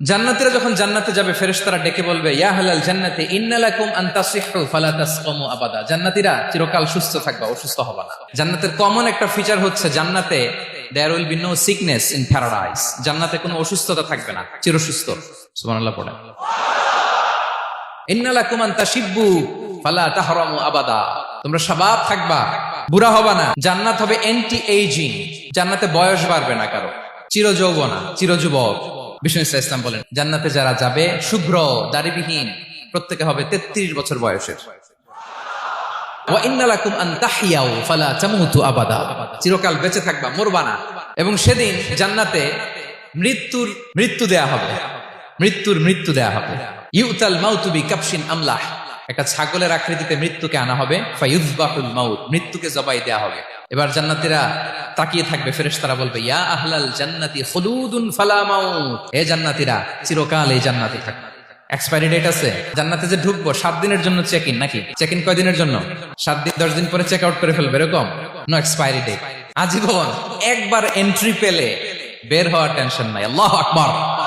জান্নাতীরা যখন জান্নাতে যাবে, ফেরেশতারা ডেকে বলবে জান্নাতে ইন্নালাকুম আনতাসিহু ফালা তাসকামু আবাদা। চিরকাল সুস্থ থাকবা, অসুস্থ না। জান্নাতের কমন একটা ফিচার হচ্ছে জান্নাতে there will be no sickness in paradise জান্নাতে কোনো অসুস্থতা থাকবে না, চিরসুস্থ। সুবহানাল্লাহ পড়ে। ইন্নালাকুম ফালা তাহরামু আবাদা। তোমরা শাবাব থাকবা, বুড়া হবা না। জান্নাত হবে এন্টি এইজিং জান্নাতে বয়স বাড়বে না কারও। চিরযৌবনা, চিরযুবক। বিষ্ণু বলেন, জান্নাতে যারা যাবে, শুভ্র, দাড়িবিহীন, প্রত্যেকে হবে তেত্রিশ বছর বয়সের। চিরকাল বেঁচে থাকবা, মরবা না। এবং সেদিন জান্নাতে মৃত্যুর মৃত্যু দেয়া হবে। মৃত্যুর মৃত্যু দেয়া হবে। ইউতাল মাউতুবি কাপসিন আমলাহ। একটা ছাগলের আকৃতিতে মৃত্যুকে আনা হবে মৃত্যুকে জবাই দেয়া হবে। এবার জান্নাতীরা তাকিয়ে থাকবে, ফেরেশতারা বলবে, ইয়া আহলাল জান্নাতি খুলুদুন ফালা মাউত। এ জান্নাতীরা চিরকাল এই জান্নাতে থাকবে। এক্সপায়ারি ডেট আছে। জান্নাতে যে ঢুকবো, সাত দিনের জন্য চেক ইন নাকি? চেক ইন কয়দিনের জন্য? সাত দিন, দশ দিন পরে চেক আউট করে ফেলবে, এরকম? নো এক্সপায়ারি ডেট আজীবন একবার এন্ট্রি পেলে বের হওয়ার টেনশন নাই। আল্লাহ আকবার।